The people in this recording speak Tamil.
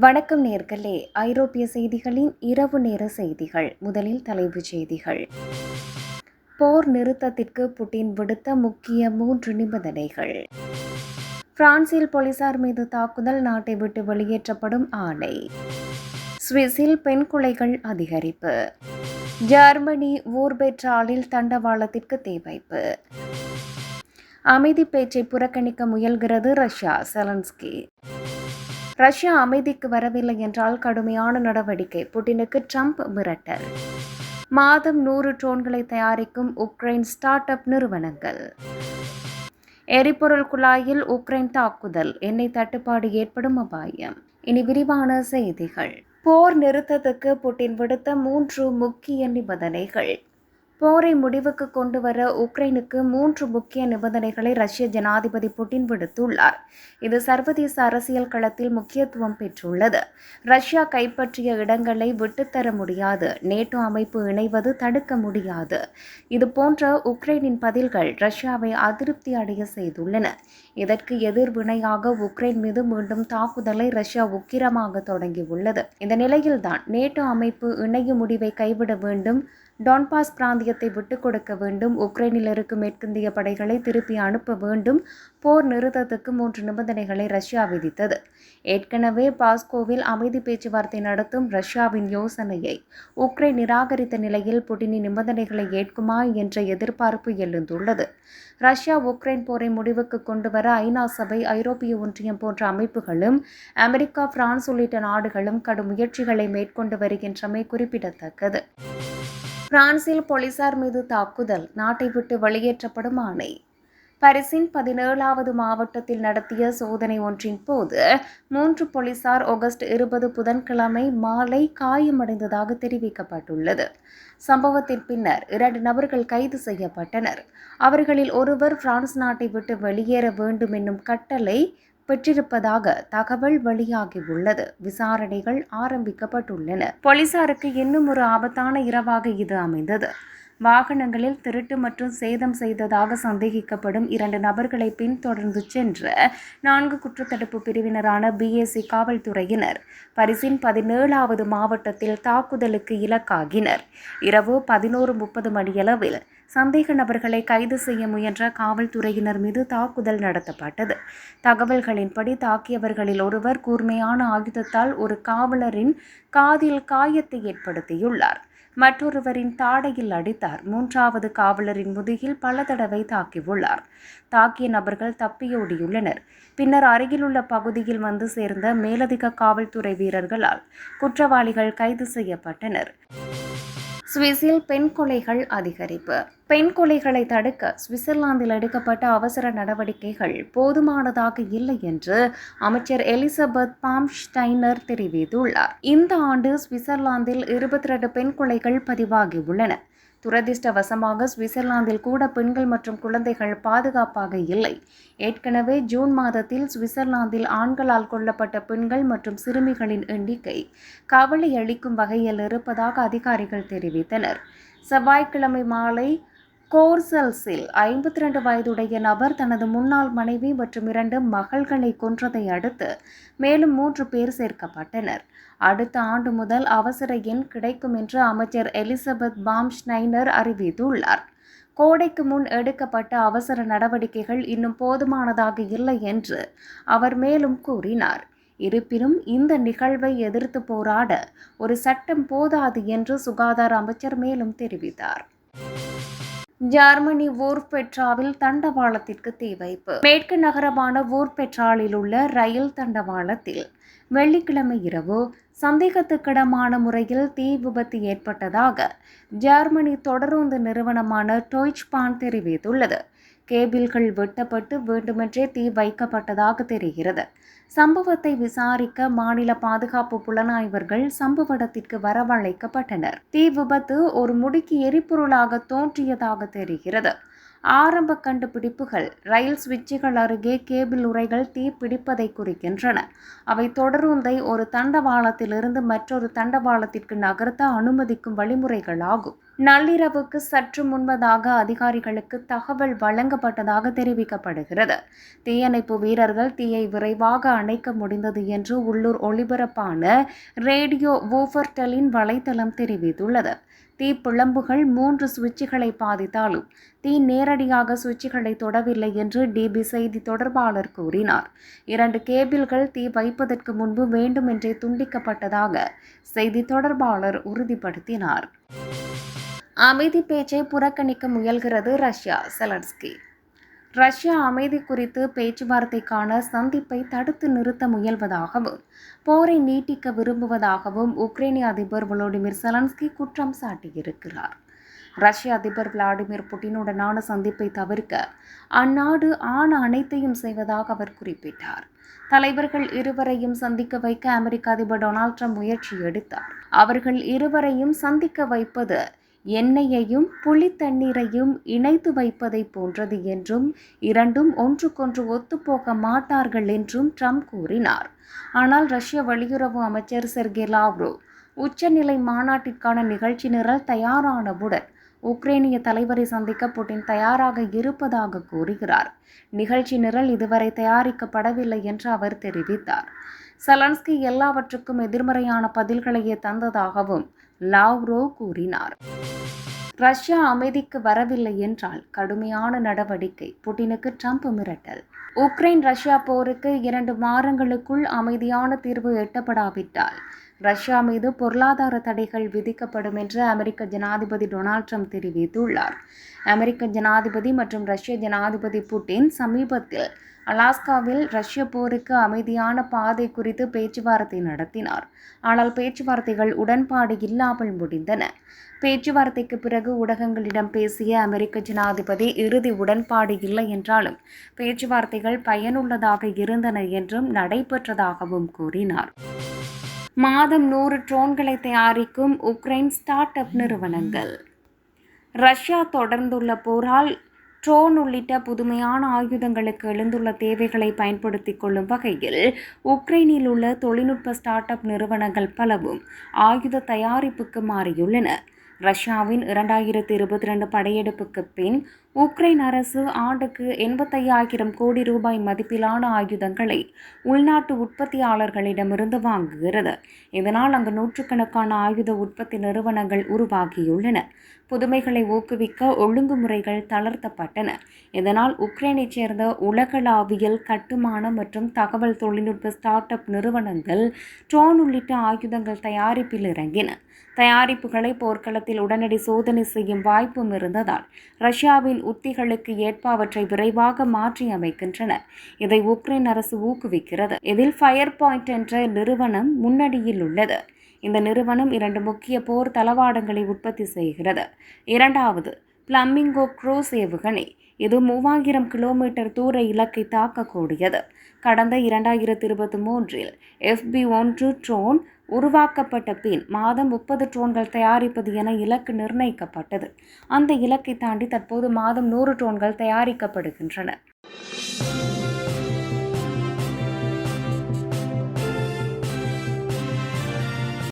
வணக்கம் நேர்களே. ஐரோப்பிய செய்திகளின் இரவு நேர செய்திகள். முதலில் தலைப்புச் செய்திகள். போர் நிறுத்தத்திற்கு புட்டின் விடுத்த முக்கிய மூன்று நிபந்தனைகள். பிரான்சில் போலீசார் மீது தாக்குதல் நாட்டை விட்டு வெளியேற்றப்படும் ஆணை. சுவிஸில் பெண் கொலைகள் அதிகரிப்பு. ஜெர்மனி ஊர்பெற்றாலில் தண்டவாளத்திற்கு தீவைப்பு. அமைதி பேச்சை புறக்கணிக்க முயல்கிறது ரஷ்யா செலன்ஸ்கி. ரஷ்யா அமைதிக்கு வரவில்லை என்றால் கடுமையான நடவடிக்கை. புட்டினுக்கு ட்ரம்ப் மிரட்டல். மாதம் நூறு ட்ரோன்களை தயாரிக்கும் உக்ரைன் ஸ்டார்ட் அப் நிறுவனங்கள். எரிபொருள் குழாயில் உக்ரைன் தாக்குதல். எண்ணெய் தட்டுப்பாடு ஏற்படும் அபாயம். இனி விரிவான செய்திகள். போர் நிறுத்தத்துக்கு புட்டின் விடுத்த மூன்று முக்கிய நிபந்தனைகள். போரை முடிவுக்கு கொண்டு வர உக்ரைனுக்கு மூன்று முக்கிய நிபந்தனைகளை ரஷ்ய ஜனாதிபதி புட்டின் விடுத்துள்ளார். இது சர்வதேச அரசியல் களத்தில் முக்கியத்துவம் பெற்றுள்ளது. ரஷ்யா கைப்பற்றிய இடங்களை விட்டுத்தர முடியாது. நேட்டோ அமைப்பு இணைவது தடுக்க முடியாது. இது போன்ற உக்ரைனின் பதில்கள் ரஷ்யாவை அதிருப்தி அடைய செய்துள்ளன. இதற்கு எதிர்வினையாக உக்ரைன் மீது மீண்டும் தாக்குதலை ரஷ்யா உக்கிரமாக தொடங்கியுள்ளது. இந்த நிலையில்தான் நேட்டோ அமைப்பு இணைய முடிவை கைவிட வேண்டும் டான்பாஸ் பிராந்தியத்தை விட்டுக் கொடுக்க வேண்டும். உக்ரைனில் இருக்கும் மேற்கிந்திய படைகளை திருப்பி அனுப்ப வேண்டும். போர் நிறுத்தத்துக்கு மூன்று நிபந்தனைகளை ரஷ்யா விதித்தது. ஏற்கனவே பாஸ்கோவில் அமைதி பேச்சுவார்த்தை நடத்தும் ரஷ்யாவின் யோசனையை உக்ரைன் நிராகரித்த நிலையில் புட்டினின் நிபந்தனைகளை ஏற்குமா என்ற எதிர்பார்ப்பு எழுந்துள்ளது. ரஷ்யா உக்ரைன் போரை முடிவுக்கு கொண்டு வர ஐநா சபை ஐரோப்பிய ஒன்றியம் போன்ற அமைப்புகளும் அமெரிக்கா பிரான்ஸ் உள்ளிட்ட நாடுகளும் கடும் முயற்சிகளை மேற்கொண்டு வருகின்றமை குறிப்பிடத்தக்கது. பிரான்சில் போலீசார் மீது தாக்குதல். நாட்டை விட்டு வெளியேற்றப்படும் ஆணை. பரிசின் பதினேழாவது மாவட்டத்தில் நடத்திய சோதனை ஒன்றின் போது மூன்று போலீசார் ஆகஸ்ட் இருபது புதன்கிழமை மாலை காயமடைந்ததாக தெரிவிக்கப்பட்டுள்ளது. சம்பவத்தின் பின்னர் இரண்டு நபர்கள் கைது செய்யப்பட்டனர். அவர்களில் ஒருவர் பிரான்ஸ் நாட்டை விட்டு வெளியேற வேண்டும் என்னும் கட்டளை பெற்றிருப்பதாக தகவல் வெளியாகியுள்ளது. விசாரணைகள் ஆரம்பிக்கப்பட்டுள்ளன. போலீசாருக்கு இன்னும் ஒரு ஆபத்தான இரவாக இது அமைந்தது. வாகனங்களில் திருட்டு மற்றும் சேதம் செய்ததாக சந்தேகிக்கப்படும் இரண்டு நபர்களை பின்தொடர்ந்து சென்ற நான்கு குற்றத்தடுப்பு பிரிவினரான பிஎஸ்சி காவல்துறையினர் பரிசின் பதினேழாவது மாவட்டத்தில் தாக்குதலுக்கு இலக்காகினர். இரவு பதினோரு முப்பது மணியளவில் சந்தேக நபர்களை கைது செய்ய முயன்ற காவல்துறையினர் மீது தாக்குதல் நடத்தப்பட்டது. தகவல்களின்படி தாக்கியவர்களில் ஒருவர் கூர்மையான ஆயுதத்தால் ஒரு காவலரின் காதில் காயத்தை ஏற்படுத்தியுள்ளார். மற்றொருவரின் தாடையில் அடித்தார். மூன்றாவது காவலரின் முதுகில் பல தடவை தாக்கியுள்ளார் தாக்கிய நபர்கள் தப்பியோடியுள்ளனர் பின்னர் அருகிலுள்ள பகுதியில் வந்து சேர்ந்த மேலதிக காவல்துறை வீரர்களால் குற்றவாளிகள் கைது செய்யப்பட்டனர். சுவிஸில் பெண் கொலைகள் அதிகரிப்பு. பெண் கொலைகளை தடுக்க சுவிட்சர்லாந்தில் எடுக்கப்பட்ட அவசர நடவடிக்கைகள் போதுமானதாக இல்லை என்று அமைச்சர் எலிசபெத் பாம்ஸ்டைனர் தெரிவித்துள்ளார். இந்த ஆண்டு சுவிட்சர்லாந்தில் இருபத்தி ரெண்டு பெண் கொலைகள் பதிவாகியுள்ளன துரதிர்ஷ்டவசமாக சுவிட்சர்லாந்தில் கூட பெண்கள் மற்றும் குழந்தைகள் பாதுகாப்பாக இல்லை. ஏற்கனவே ஜூன் மாதத்தில் சுவிட்சர்லாந்தில் ஆண்களால் கொல்லப்பட்ட பெண்கள் மற்றும் சிறுமிகளின் எண்ணிக்கை கவலை அளிக்கும் வகையில் இருப்பதாக அதிகாரிகள் தெரிவித்தனர். செவ்வாய்க்கிழமை மாலை கோர்சல்ஸில் ஐம்பத்தி ரெண்டு வயதுடைய நபர் தனது முன்னாள் மனைவி மற்றும் இரண்டு மகள்களை கொன்றதை அடுத்து மேலும் மூன்று பேர் சேர்க்கப்பட்டனர். அடுத்த ஆண்டு முதல் அவசர எண் கிடைக்கும் என்று அமைச்சர் எலிசபெத் பாம்ஸ்னைனர் அறிவித்துள்ளார். கோடைக்கு முன் எடுக்கப்பட்ட அவசர நடவடிக்கைகள் இன்னும் போதுமானதாக இல்லை என்று அவர் மேலும் கூறினார். இருப்பினும் இந்த நிகழ்வை எதிர்த்து போராட ஒரு சட்டம் போதாது என்று சுகாதார அமைச்சர் மேலும் தெரிவித்தார். ஜெர்மனி வூர்பெட்ராவில் தண்டவாளத்திற்கு தீ வைப்பு. மேற்கு நகரமான வூர்பெட்ராலில் உள்ள ரயில் தண்டவாளத்தில் வெள்ளிக்கிழமை இரவு சந்தேகத்துக்கிடமான முறையில் தீ விபத்து ஏற்பட்டதாக ஜெர்மனி தொடருந்து நிறுவனமான டொய்ச்பான் தெரிவித்துள்ளது. கேபிள்கள் வெட்டப்பட்டு வேண்டுமென்றே தீ வைக்கப்பட்டதாக தெரிகிறது. சம்பவத்தை விசாரிக்க மாநில பாதுகாப்பு புலனாய்வர்கள் சம்பவ இடத்திற்கு வரவழைக்கப்பட்டனர். தீ விபத்து ஒரு முடுக்கி எரிபொருளாக தோன்றியதாக தெரிகிறது. ஆரம்ப கண்டுபிடிப்புகள் ரயில் சுவிட்சுகள் அருகே கேபிள் உரைகள் தீ பிடிப்பதை குறிக்கின்றன. அவை தொடருந்தை ஒரு தண்டவாளத்திலிருந்து மற்றொரு தண்டவாளத்திற்கு நகர்த்த அனுமதிக்கும் வழிமுறைகள் ஆகும். நள்ளிரவுக்கு சற்று முன்பதாக அதிகாரிகளுக்கு தகவல் வழங்கப்பட்டதாக தெரிவிக்கப்படுகிறது. தீயணைப்பு வீரர்கள் தீயை விரைவாக அணைக்க முடிந்தது என்று உள்ளூர் ஒளிபரப்பான ரேடியோ வூஃபர்டலின் வலைத்தளம் தெரிவித்துள்ளது. தீப்பிழம்புகள் மூன்று சுவிட்சுகளை பாதித்தாலும் தீ நேரடியாக சுவிட்சுகளை தொடவில்லை என்று டிபி செய்தி தொடர்பாளர் கூறினார். இரண்டு கேபிள்கள் தீ வைப்பதற்கு முன்பு வேண்டுமென்றே துண்டிக்கப்பட்டதாக செய்தி தொடர்பாளர் உறுதிப்படுத்தினார். அமைதி பேச்சை புறக்கணிக்க முயல்கிறது ரஷ்யா செலன்ஸ்கி. ரஷ்யா அமைதி குறித்து பேச்சுவார்த்தைக்கான சந்திப்பை தடுத்து நிறுத்த முயல்வதாகவும் போரை நீட்டிக்க விரும்புவதாகவும் உக்ரைனிய அதிபர் வளோடிமிர் செலன்ஸ்கி குற்றம் சாட்டியிருக்கிறார். ரஷ்ய அதிபர் விளாடிமிர் புட்டினுடனான சந்திப்பை தவிர்க்க அந்நாடு ஆண அனைத்தையும் செய்வதாக அவர் குறிப்பிட்டார். தலைவர்கள் இருவரையும் சந்திக்க வைக்க அமெரிக்க அதிபர் டொனால்ட் ட்ரம்ப் முயற்சி எடுத்தார். அவர்கள் இருவரையும் சந்திக்க வைப்பது எண்ணெயையும் புளி தண்ணீரையும் இணைத்து வைப்பதை போன்றது என்றும் இரண்டும் ஒன்றுக்கொன்று ஒத்துப்போக மாட்டார்கள் என்றும் ட்ரம்ப் கூறினார். ஆனால் ரஷ்ய வெளியுறவு அமைச்சர் செர்கே லாவ்ரோ உச்சநிலை மாநாட்டிற்கான நிகழ்ச்சி நிரல் தயாரானவுடன் உக்ரைனிய தலைவரை சந்திக்க புட்டின் தயாராக இருப்பதாக கூறுகிறார். நிகழ்ச்சி நிரல் இதுவரை தயாரிக்கப்படவில்லை என்று அவர் தெரிவித்தார். சலன்ஸ்கி எல்லாவற்றுக்கும் எதிர்மறையான பதில்களையே தந்ததாகவும் லாவ்ரோ கூறினார். ரஷ்யா அமைதிக்கு வரவில்லை என்றால் கடுமையான நடவடிக்கை புட்டினுக்கு ட்ரம்ப் மிரட்டல். உக்ரைன் ரஷ்யா போருக்கு இரண்டு வாரங்களுக்குள் அமைதியான தீர்வு எட்டப்படாவிட்டால் ரஷ்யா மீது பொருளாதார தடைகள் விதிக்கப்படும் என்று அமெரிக்க ஜனாதிபதி டொனால்ட் ட்ரம்ப் தெரிவித்துள்ளார். அமெரிக்க ஜனாதிபதி மற்றும் ரஷ்ய ஜனாதிபதி புட்டின் சமீபத்தில் அலாஸ்காவில் ரஷ்ய போருக்கு அமைதியான பாதை குறித்து பேச்சுவார்த்தை நடத்தினார். ஆனால் பேச்சுவார்த்தைகள் உடன்பாடு இல்லாமல் முடிந்தன. பேச்சுவார்த்தைக்கு பிறகு ஊடகங்களிடம் பேசிய அமெரிக்க ஜனாதிபதி இறுதி உடன்பாடு இல்லை என்றாலும் பேச்சுவார்த்தைகள் பயனுள்ளதாக இருந்தன என்றும் நடைபெற்றதாகவும் கூறினார். மாதம் நூறு ட்ரோன்களை தயாரிக்கும் உக்ரைன் ஸ்டார்ட் அப் நிறுவனங்கள். ரஷ்யா தொடர்ந்துள்ள போரால் ட்ரோன் உள்ளிட்ட புதுமையான ஆயுதங்களுக்கு எழுந்துள்ள தேவைகளை பயன்படுத்திக் கொள்ளும் வகையில் உக்ரைனில் உள்ள தொழில்நுட்ப ஸ்டார்ட் அப் நிறுவனங்கள் பலவும் ஆயுத தயாரிப்புக்கு மாறியுள்ளன. ரஷ்யாவின் இரண்டாயிரத்தி இருபத்தி ரெண்டு படையெடுப்புக்கு பின் உக்ரைன் அரசு ஆண்டுக்கு எண்பத்தையாயிரம் கோடி ரூபாய் மதிப்பிலான ஆயுதங்களை உள்நாட்டு உற்பத்தியாளர்களிடமிருந்து வாங்குகிறது. இதனால் அங்கு நூற்றுக்கணக்கான ஆயுத உற்பத்தி நிறுவனங்கள் உருவாகியுள்ளன. புதுமைகளை ஊக்குவிக்க ஒழுங்குமுறைகள் தளர்த்தப்பட்டன. இதனால் உக்ரைனைச் சேர்ந்த உலகளாவியல் கட்டுமான மற்றும் தகவல் தொழில்நுட்ப ஸ்டார்ட் அப் நிறுவனங்கள் ட்ரோன் உள்ளிட்ட ஆயுதங்கள் தயாரிப்பில் இறங்கின. தயாரிப்புகளை போர்க்களத்தில் உடனடி சோதனை செய்யும் வாய்ப்பும் இருந்ததால் ரஷ்யாவின் உத்திகளுக்கு ஏற்ப அவற்றை விரைவாக மாற்றி அமைக்கின்றன இதை உக்ரைன் அரசு ஊக்குவிக்கிறது. இதில் ஃபயர் பாயிண்ட் என்ற நிறுவனம் முன்னணியில் உள்ளது. இந்த நிறுவனம் இரண்டு முக்கிய போர் தளவாடங்களை உற்பத்தி செய்கிறது. இரண்டாவது பிளம்மிங்கோ க்ரூஸ் ஏவுகணை. இது மூவாயிரம் கிலோமீட்டர் தூர இலக்கை தாக்கக்கூடியது. கடந்த இரண்டாயிரத்தி இருபத்தி மூன்றில் எஃபி ஒன்று ட்ரோன் உருவாக்கப்பட்ட பின் மாதம் முப்பது ட்ரோன்கள் தயாரிப்பது என இலக்கு நிர்ணயிக்கப்பட்டது. அந்த இலக்கை தாண்டி தற்போது மாதம் நூறு ட்ரோன்கள் தயாரிக்கப்படுகின்றன.